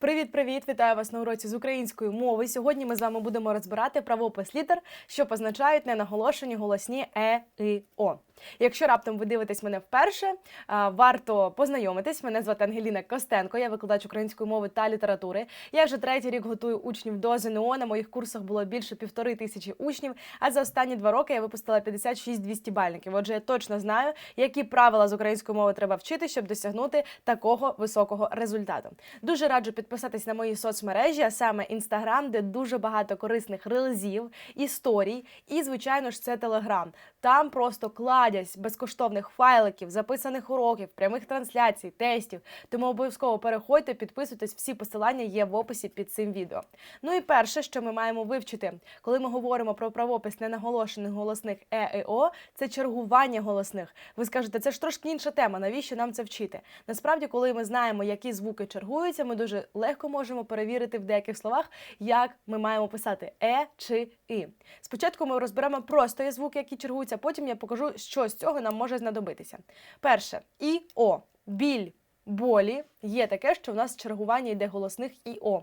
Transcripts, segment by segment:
Привіт-привіт! Вітаю вас на уроці з української мови. Сьогодні ми з вами будемо розбирати правопис літер, що позначають ненаголошені голосні е, і о. Якщо раптом ви дивитесь мене вперше, варто познайомитись. Мене звати Ангеліна Костенко, я викладач української мови та літератури. Я вже третій рік готую учнів до ЗНО. На моїх курсах було більше півтори тисячі учнів. А за останні два роки я випустила 56 200 бальників. Отже, я точно знаю, які правила з української мови треба вчити, щоб досягнути такого високого результату. Дуже раджу підписатись на мої соцмережі, а саме інстаграм, де дуже багато корисних релізів, історій, і звичайно ж це телеграм. Там просто кладязь безкоштовних файликів, записаних уроків, прямих трансляцій, тестів. Тому обов'язково переходьте, підписуйтесь. Всі посилання є в описі під цим відео. Ну і перше, що ми маємо вивчити, коли ми говоримо про правопис ненаголошених голосних е і о, це чергування голосних. Ви скажете, це ж трошки інша тема. Навіщо нам це вчити? Насправді, коли ми знаємо, які звуки чергуються, ми дуже легко можемо перевірити в деяких словах, як ми маємо писати е чи і. Спочатку ми розберемо просто звуки, які чергуються. Потім я покажу, що з цього нам може знадобитися. Перше і о. Біль, болі є таке, що в нас чергування йде голосних і о.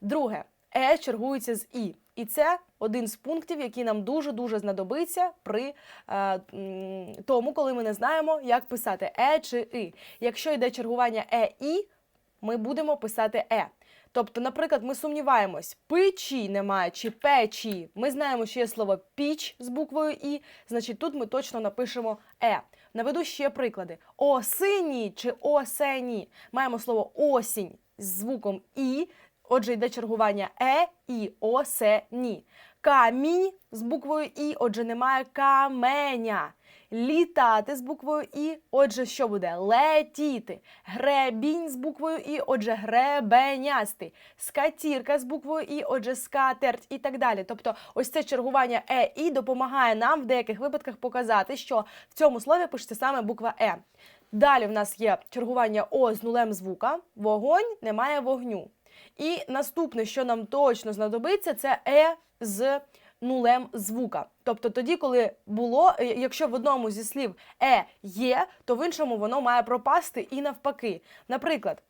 Друге, е чергується з і. І це один з пунктів, який нам дуже дуже знадобиться при е, тому, коли ми не знаємо, як писати е чи і. Якщо йде чергування е і, ми будемо писати е. Тобто, наприклад, ми сумніваємось, печі немає чи печі. Ми знаємо, що є слово піч з буквою І, значить тут ми точно напишемо е. Наведу ще приклади: осині чи осені. Маємо слово осінь з звуком І. Отже, йде чергування е і осені. Камінь з буквою І, отже, немає каменя. Літати з буквою І, отже, що буде? Летіти. Гребінь з буквою І, отже, гребенястий. Скатірка з буквою І, отже, скатерть і так далі. Тобто, ось це чергування е і допомагає нам в деяких випадках показати, що в цьому слові пишеться саме буква Е. Далі в нас є чергування О з нулем звука. Вогонь немає вогню. І наступне, що нам точно знадобиться, це е з нулем звука. Тобто тоді, коли було, е, якщо в одному зі слів е є, то в іншому воно має пропасти і навпаки. Наприклад,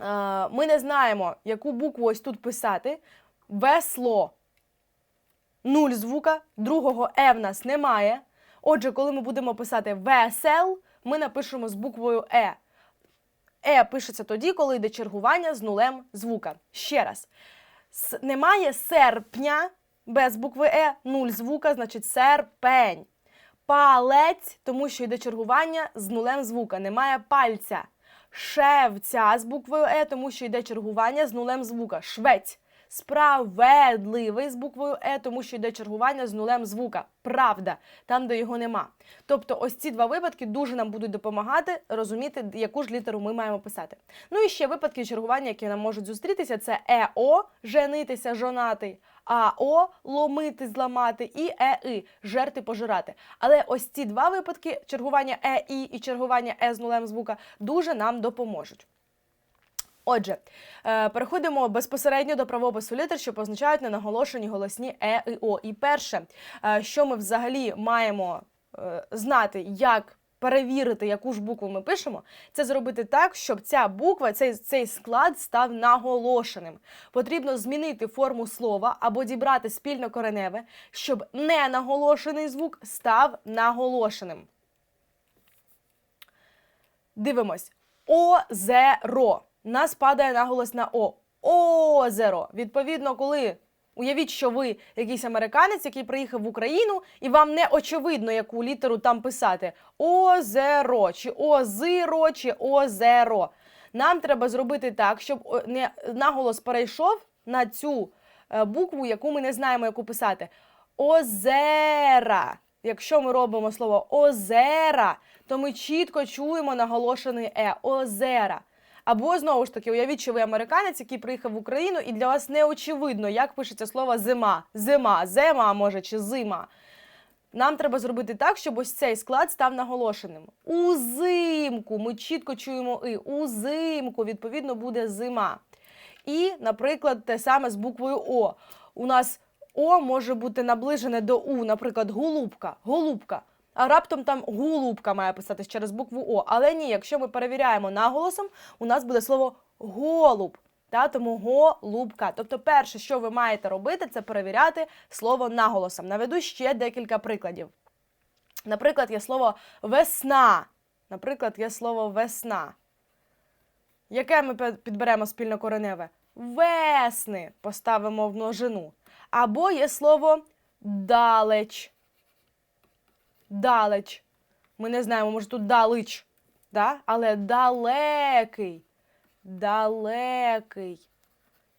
е, ми не знаємо, яку букву ось тут писати. Весло. Нуль звука, другого е в нас немає. Отже, коли ми будемо писати весел, ми напишемо з буквою е. Е пишеться тоді, коли йде чергування з нулем звука. Ще раз. Немає серпня без букви Е, нуль звука, значить серпень. Палець, тому що йде чергування з нулем звука. Немає пальця. Шевця з буквою Е, тому що йде чергування з нулем звука. Швець. Справедливий з буквою Е, тому що йде чергування з нулем звука. Правда, там, де його нема. Тобто, ось ці два випадки дуже нам будуть допомагати розуміти, яку ж літеру ми маємо писати. Ну і ще випадки чергування, які нам можуть зустрітися, це ЕО женитися, жонатий. АО ломити, зламати і ЕИ жерти, пожирати. Але ось ці два випадки чергування ЕІ і чергування Е з нулем звука дуже нам допоможуть. Отже, е, переходимо безпосередньо до правопису літер, що позначають ненаголошені голосні Е і О. І перше, е, що ми взагалі маємо е, знати, як перевірити, яку ж букву ми пишемо, це зробити так, щоб ця буква, цей, цей склад став наголошеним. Потрібно змінити форму слова або дібрати спільно кореневе, щоб ненаголошений звук став наголошеним. Дивимось. Озеро. Нас падає наголос на О. Озеро. Відповідно, коли уявіть, що ви якийсь американець, який приїхав в Україну, і вам не очевидно, яку літеру там писати: Озеро, чи Озиро, чи Озеро. Нам треба зробити так, щоб не наголос перейшов на цю е, букву, яку ми не знаємо, яку писати. Озера. Якщо ми робимо слово озера, то ми чітко чуємо наголошений е озера. Або знову ж таки, уявіть, що ви американець, який приїхав в Україну, і для вас не очевидно, як пишеться слово зима. Зима, зима, може, чи зима. Нам треба зробити так, щоб ось цей склад став наголошеним. Узимку. Ми чітко чуємо і. Узимку, відповідно, буде зима. І, наприклад, те саме з буквою О. У нас О може бути наближене до У, наприклад, голубка. Голубка. А раптом там голубка має писатись через букву О. Але ні, якщо ми перевіряємо наголосом, у нас буде слово голуб. Та тому голубка. Тобто, перше, що ви маєте робити, це перевіряти слово наголосом. Наведу ще декілька прикладів. Наприклад, є слово весна. Наприклад, є слово весна. Яке ми підберемо спільно кореневе? Весни поставимо в множину. Або є слово далеч. Далеч. Ми не знаємо, може тут далеч, да? але далекий. Далекий.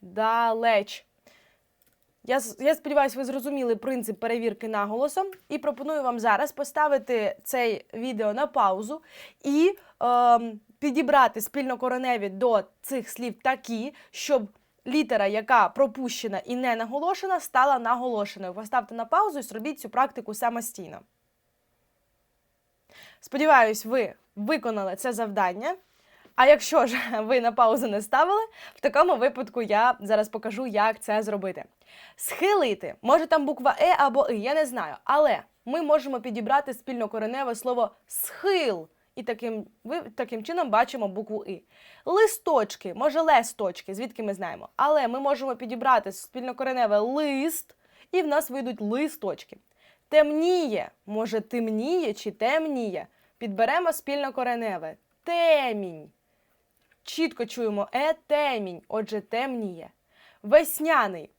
Далеч. Я, я сподіваюся, ви зрозуміли принцип перевірки наголосом і пропоную вам зараз поставити цей відео на паузу і ем, підібрати спільнокореневі до цих слів такі, щоб літера, яка пропущена і не наголошена, стала наголошеною. Поставте на паузу і зробіть цю практику самостійно. Сподіваюсь, ви виконали це завдання. А якщо ж ви на паузу не ставили, в такому випадку я зараз покажу, як це зробити. Схилити. Може там буква Е або И, я не знаю. Але ми можемо підібрати спільнокореневе слово схил. І таким, ви, таким чином бачимо букву И. Листочки, може лесточки, звідки ми знаємо. Але ми можемо підібрати спільнокореневе лист, і в нас вийдуть листочки. Темніє, може темніє чи темніє. Підберемо спільнокореневе. Темінь. Чітко чуємо е темінь, отже, темніє. Весняний.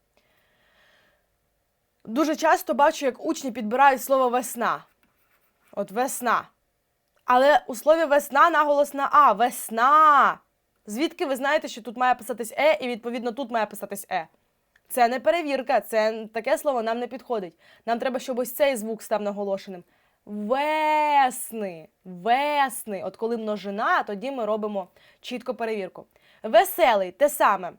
Дуже часто бачу, як учні підбирають слово весна. От весна. Але у слові весна наголос на А. Весна. Звідки ви знаєте, що тут має писатись е, і відповідно тут має писатись е? Це не перевірка, це таке слово нам не підходить. Нам треба, щоб ось цей звук став наголошеним. Весни. Весни. От коли множина, тоді ми робимо чітко перевірку. Веселий те саме.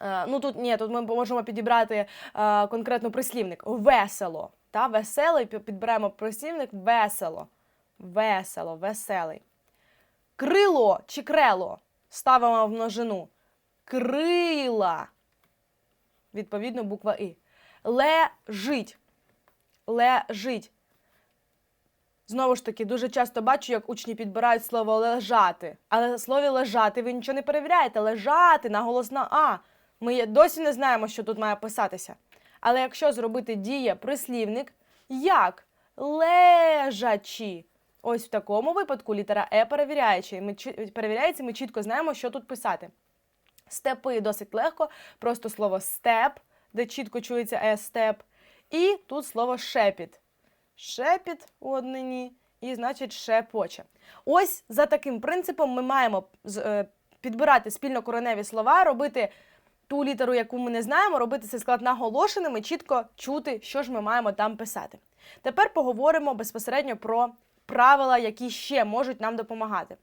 Е, ну тут ні, тут ми можемо підібрати е, конкретно прислівник. Весело. Та? Веселий пі- підбираємо прислівник весело. Весело, веселий. Крило чи крело ставимо в множину. Крила. Відповідно, буква І. Лежить. Лежить. Знову ж таки, дуже часто бачу, як учні підбирають слово лежати. Але в слові лежати ви нічого не перевіряєте. Лежати, наголос на А. Ми досі не знаємо, що тут має писатися. Але якщо зробити діє прислівник, як лежачі. Ось в такому випадку літера Е перевіряючи. Ми перевіряється, ми чітко знаємо, що тут писати. Степи досить легко, просто слово степ, де чітко чується е степ. І тут слово шепіт. Шепіт у однині, і значить шепоче. Ось за таким принципом ми маємо е, підбирати спільнокореневі слова, робити ту літеру, яку ми не знаємо, робити цей склад наголошеним і чітко чути, що ж ми маємо там писати. Тепер поговоримо безпосередньо про правила, які ще можуть нам допомагати.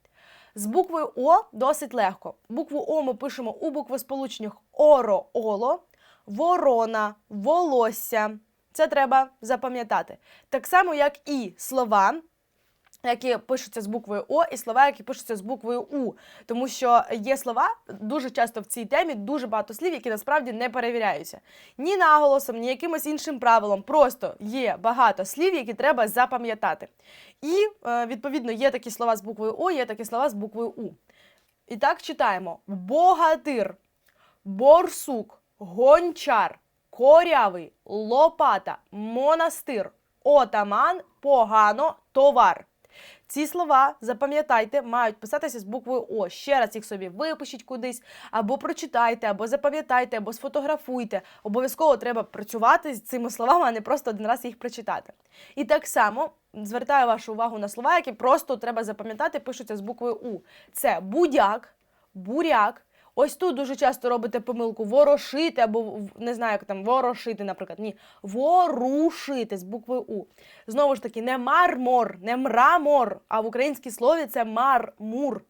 З буквою О досить легко. Букву О ми пишемо у буквосполученнях оро, оло, ворона, волосся. Це треба запам'ятати. Так само, як і слова, які пишуться з буквою О, і слова, які пишуться з буквою У. Тому що є слова дуже часто в цій темі дуже багато слів, які насправді не перевіряються. Ні наголосом, ні якимось іншим правилом. Просто є багато слів, які треба запам'ятати. І, е, відповідно, є такі слова з буквою О, є такі слова з буквою У. І так читаємо: богатир, борсук, гончар, корявий, лопата, монастир, отаман, погано, товар. Ці слова, запам'ятайте, мають писатися з буквою О. Ще раз їх собі випишіть кудись, або прочитайте, або запам'ятайте, або сфотографуйте. Обов'язково треба працювати з цими словами, а не просто один раз їх прочитати. І так само звертаю вашу увагу на слова, які просто треба запам'ятати, пишуться з буквою У. Це будяк, буряк. Ось тут дуже часто робите помилку ворошити або не знаю, як там ворошити, наприклад. Ні, ворушити з буквою У. Знову ж таки, не мармор, не мрамор, а в українській слові це мармур.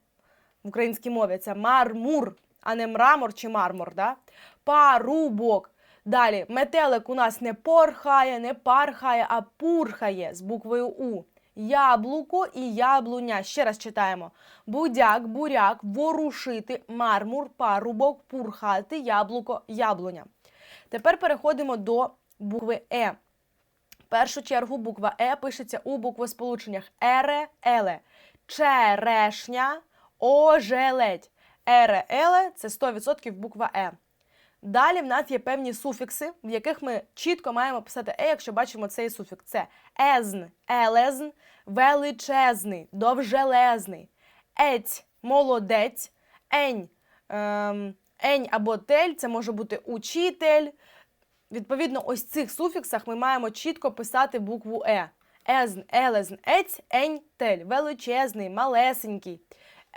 В українській мові це мармур, а не мрамор чи мармур. Да? Парубок. Далі, метелик у нас не порхає, не пархає, а пурхає з буквою У. Яблуко і яблуня. Ще раз читаємо: будяк, буряк, ворушити, мармур, парубок, пурхати, яблуко, яблуня. Тепер переходимо до букви Е. В першу чергу буква Е пишеться у буквосполученнях ере, еле, черешня, ожеледь, ере, еле це 100% буква Е. Далі в нас є певні суфікси, в яких ми чітко маємо писати е, якщо бачимо цей суфікс. Це езн, елезн, величезний, довжелезний, ець, молодець, ень, ем, ень або тель, це може бути учитель. Відповідно, ось цих суфіксах ми маємо чітко писати букву Е. Езн, елезн, ець, ень, тель. Величезний, малесенький.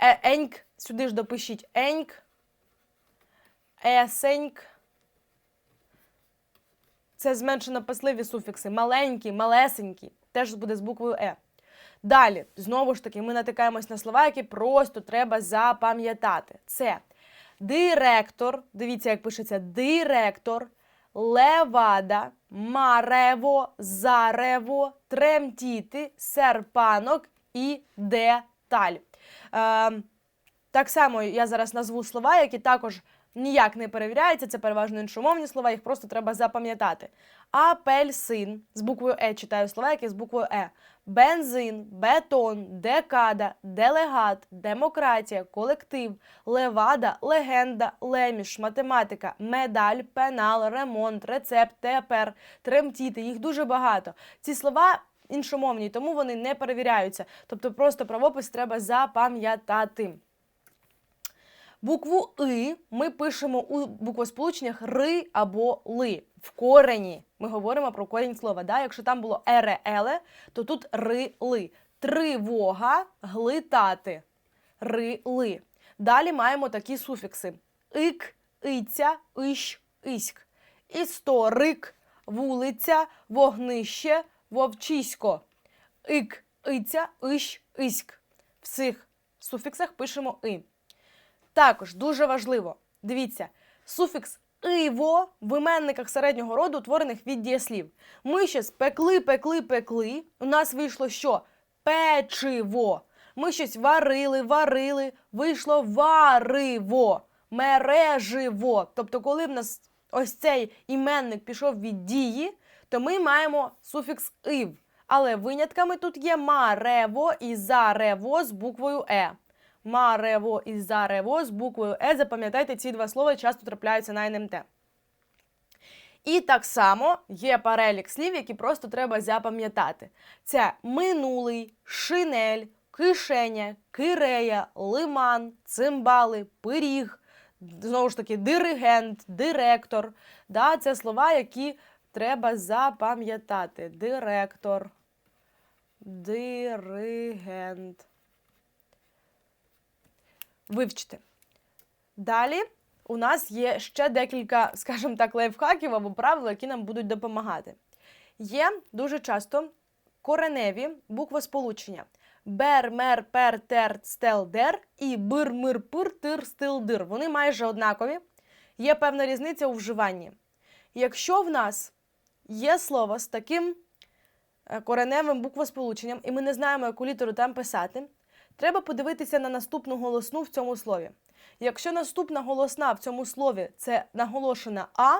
Е, еньк, сюди ж допишіть еньк, есеньк. Це зменшено пасливі суфікси. Маленький, малесенький. Теж буде з буквою Е. Далі, знову ж таки, ми натикаємось на слова, які просто треба запам'ятати. Це директор. Дивіться, як пишеться директор, левада, марево, зарево, тремтіти, серпанок і деталь. Е, так само я зараз назву слова, які також ніяк не перевіряються. Це переважно іншомовні слова, їх просто треба запам'ятати. Апельсин з буквою Е читаю слова, які з буквою Е. Бензин, бетон, декада, делегат, демократія, колектив, левада, легенда, леміш, математика, медаль, пенал, ремонт, рецепт, тепер, тремтіти. Їх дуже багато. Ці слова іншомовні, тому вони не перевіряються. Тобто просто правопис треба запам'ятати. Букву И ми пишемо у буквосполученнях ри або ли. В корені. Ми говоримо про корінь слова. Да? Якщо там було ере, то тут ри ли. Тривога глитати. Ри ли. Далі маємо такі суфікси: ик, иця, ищ, иськ. Історик, вулиця, вогнище, вовчисько. Ик, иця, ищ, иськ. В цих суфіксах пишемо и. Також дуже важливо, дивіться, суфікс иво в іменниках середнього роду, утворених від дієслів. Ми щось пекли, пекли, пекли. У нас вийшло що? Печиво. Ми щось варили, варили, вийшло вариво, мереживо. Тобто, коли в нас ось цей іменник пішов від дії, то ми маємо суфікс ив. Але винятками тут є марево і зарево з буквою Е. Марево і зарево з буквою Е. Запам'ятайте, ці два слова часто трапляються на НМТ. І так само є перелік слів, які просто треба запам'ятати. Це минулий, шинель, кишеня, кирея, лиман, цимбали, пиріг, знову ж таки, диригент, директор. Да, Це слова, які треба запам'ятати. Директор, диригент. Вивчити. Далі у нас є ще декілька, скажімо так, лайфхаків або правил, які нам будуть допомагати. Є дуже часто кореневі буквосполучення. Бер, мер, пер, тер, стел, дер і бир, мир, пир, тир, стил, дир. Вони майже однакові. Є певна різниця у вживанні. Якщо в нас є слово з таким е, кореневим буквосполученням, і ми не знаємо, яку літеру там писати, треба подивитися на наступну голосну в цьому слові. Якщо наступна голосна в цьому слові це наголошена А,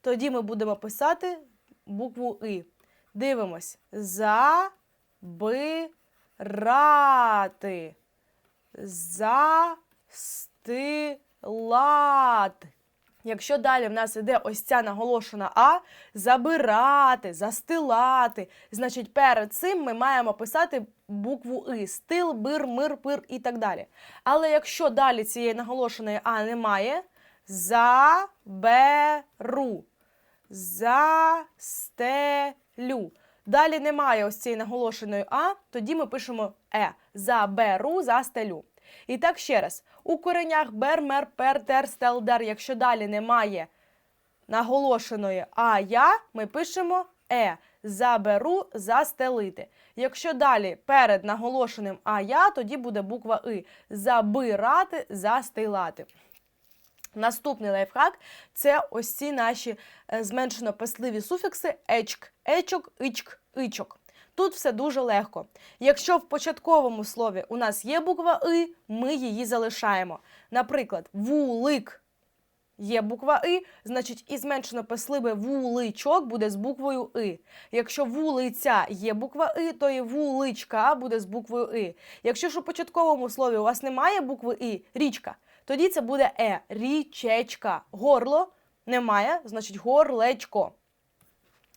тоді ми будемо писати букву И. Дивимось. Забирати. Застилати. Якщо далі в нас іде ось ця наголошена А, забирати, застилати, значить перед цим ми маємо писати букву И, стил, бир, мир, пир і так далі. Але якщо далі цієї наголошеної А немає, заберу, застелю. Далі немає ось цієї наголошеної А, тоді ми пишемо Е. Заберу, застелю. І так ще раз. У коренях бер, мер, пер, тер, стел, дер. Якщо далі немає наголошеної а я, ми пишемо е. Заберу, застелити. Якщо далі перед наголошеним а я, тоді буде буква И. Забирати, застилати. Наступний лайфхак це ось ці наші е, зменшено пасливі суфікси ечк, ечок, ичк, ичок. Тут все дуже легко. Якщо в початковому слові у нас є буква И, ми її залишаємо. Наприклад, вулик є буква И, значить і зменшено пасливе вуличок буде з буквою И. Якщо вулиця є буква И, то і вуличка буде з буквою И. Якщо ж у початковому слові у вас немає букви И, річка, тоді це буде е. Річечка. Горло немає, значить горлечко.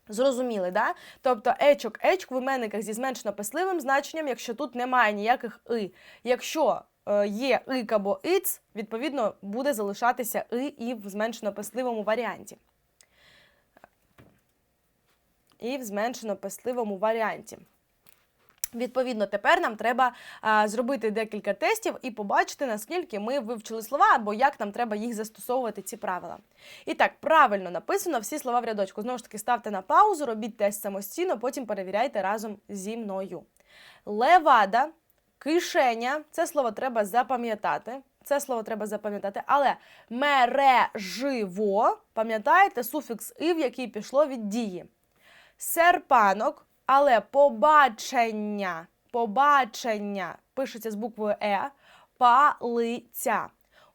Зрозуміли, да? Тобто ечок, ечк в іменниках зі зменшено писливим значенням, якщо тут немає ніяких и. Якщо е, є ик або іц, відповідно буде залишатися и і в зменшено писливому варіанті. І в зменшено писливому варіанті. Відповідно, тепер нам треба а, зробити декілька тестів і побачити, наскільки ми вивчили слова, або як нам треба їх застосовувати, ці правила. І так, правильно написано всі слова в рядочку. Знову ж таки, ставте на паузу, робіть тест самостійно, потім перевіряйте разом зі мною. Левада, кишеня це слово треба запам'ятати. Це слово треба запам'ятати, але мереживо, пам'ятаєте суфікс ив, який пішло від дії. Серпанок, але побачення, побачення пишеться з буквою Е, палиця.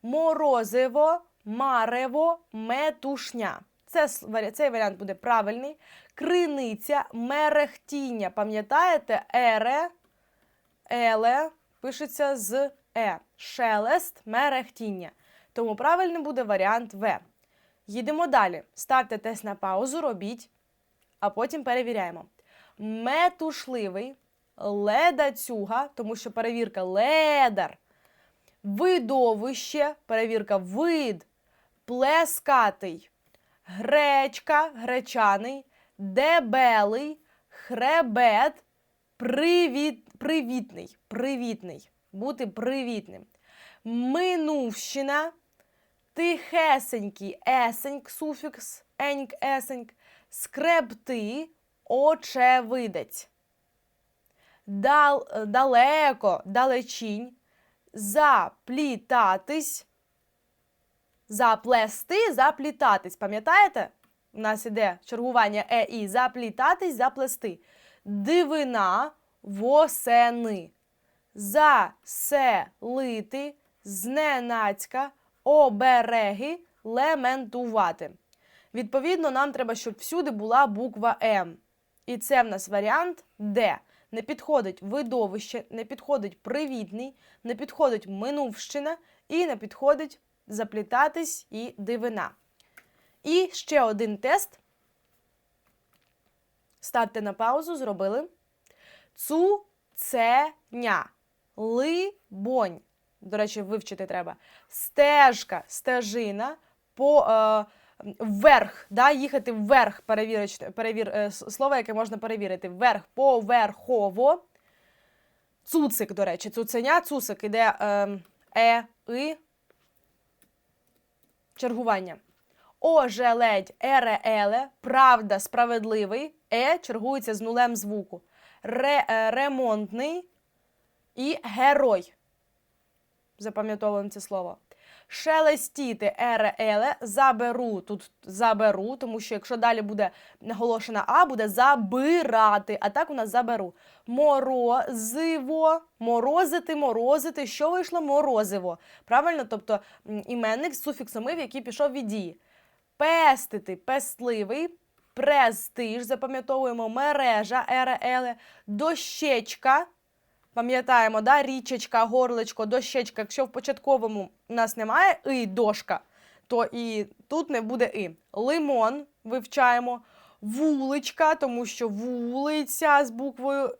Морозиво, марево, метушня. Це, цей варіант буде правильний. Криниця, мерехтіння. Пам'ятаєте, ере, еле пишеться з Е. Шелест, мерехтіння. Тому правильним буде варіант В. Їдемо далі. Ставте тест на паузу, робіть а потім перевіряємо. Метушливий, ледацюга, тому що перевірка ледар, видовище, перевірка вид, плескатий, гречка, гречаний, дебелий, хребет, привіт, привітний, привітний, бути привітним. Минувщина, тихесенький, есеньк, суфікс, еньк, есеньк, скребти, очевидець. Дал, далеко, далечінь, заплітатись, заплести, заплітатись. Пам'ятаєте? У нас іде чергування е і заплітатись, заплести. Дивина восени. Заселити, зненацька, обереги, лементувати. Відповідно, нам треба, щоб всюди була буква М. І це в нас варіант Д. Не підходить видовище, не підходить привітний, не підходить минувщина і не підходить заплітатись і дивина. І ще один тест. Ставте на паузу, зробили. Цуценя. Либонь. До речі, вивчити треба. Стежка, стежина по. Е, вверх, да, їхати вверх, перевір, е, слово, яке можна перевірити. Вверх, поверхово. Цуцик, до речі, цуценя, цуцик іде е, е, и, чергування. Ожеледь, ере, еле, правда, справедливий, е чергується з нулем звуку. Ре, е, ремонтний і герой. Запам'ятовуємо це слово. Шелестіти ере заберу. Тут заберу, тому що якщо далі буде наголошена А, буде забирати. А так у нас заберу. Морозиво, морозити, морозити. Що вийшло? Морозиво. Правильно? Тобто іменник з суфіксом «ив», який пішов від дії. Пестити, пестливий. Престиж, запам'ятовуємо мережа, ере, дощечка, Пам'ятаємо, да? річечка, горлечко, дощечка. Якщо в початковому у нас немає і дошка, то і тут не буде і. Лимон вивчаємо, вуличка, тому що вулиця з буквою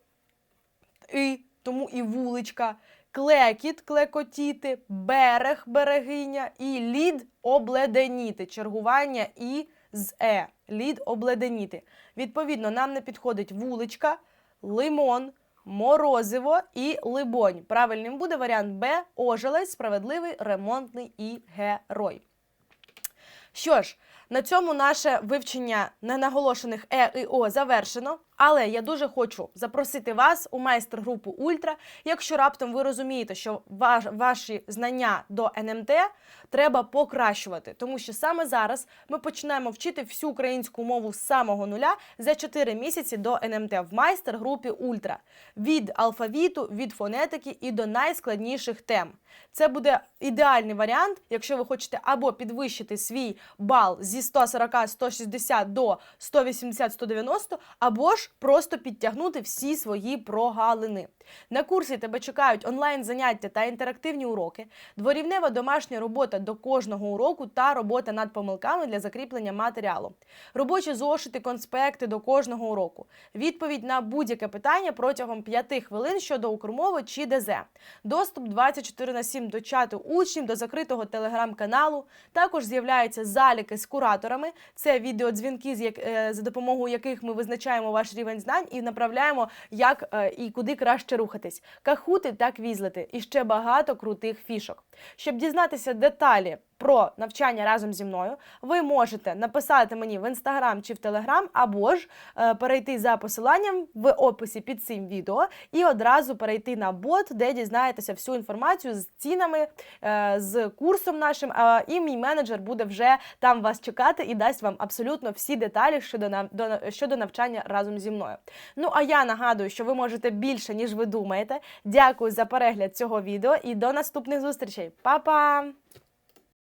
і, тому і вуличка. Клекіт, клекотіти, берег, берегиня і лід обледеніти. Чергування і з е. Лід обледеніти. Відповідно, нам не підходить вуличка, лимон, морозиво і либонь. Правильним буде варіант Б. Ожелець, справедливий, ремонтний і герой. Що ж, на цьому наше вивчення ненаголошених Е і О завершено. Але я дуже хочу запросити вас у майстер-групу Ультра. Якщо раптом ви розумієте, що ваш, ваші знання до НМТ треба покращувати, тому що саме зараз ми починаємо вчити всю українську мову з самого нуля за 4 місяці до НМТ в майстер-групі Ультра від алфавіту, від фонетики і до найскладніших тем. Це буде ідеальний варіант, якщо ви хочете або підвищити свій бал зі 140-160 до 180-190, або ж просто підтягнути всі свої прогалини. На курсі тебе чекають онлайн заняття та інтерактивні уроки, дворівнева домашня робота до кожного уроку та робота над помилками для закріплення матеріалу, робочі зошити, конспекти до кожного уроку, відповідь на будь-яке питання протягом 5 хвилин щодо укрмови чи ДЗ, доступ 24 на 7 до чату учнів, до закритого телеграм-каналу. Також з'являються заліки з кураторами. Це відеодзвінки, е, за допомогою яких ми визначаємо ваш рівень знань і направляємо, як е, і куди краще рухатись. Кахути та квізлити І ще багато крутих фішок. Щоб дізнатися деталі про навчання разом зі мною, ви можете написати мені в інстаграм чи в телеграм, або ж е, перейти за посиланням в описі під цим відео і одразу перейти на бот, де дізнаєтеся всю інформацію з цінами, е, з курсом нашим. І мій менеджер буде вже там вас чекати і дасть вам абсолютно всі деталі щодо щодо навчання разом зі мною. Ну а я нагадую, що ви можете більше ніж ви думаєте. Дякую за перегляд цього відео і до наступних зустрічей. Па-па!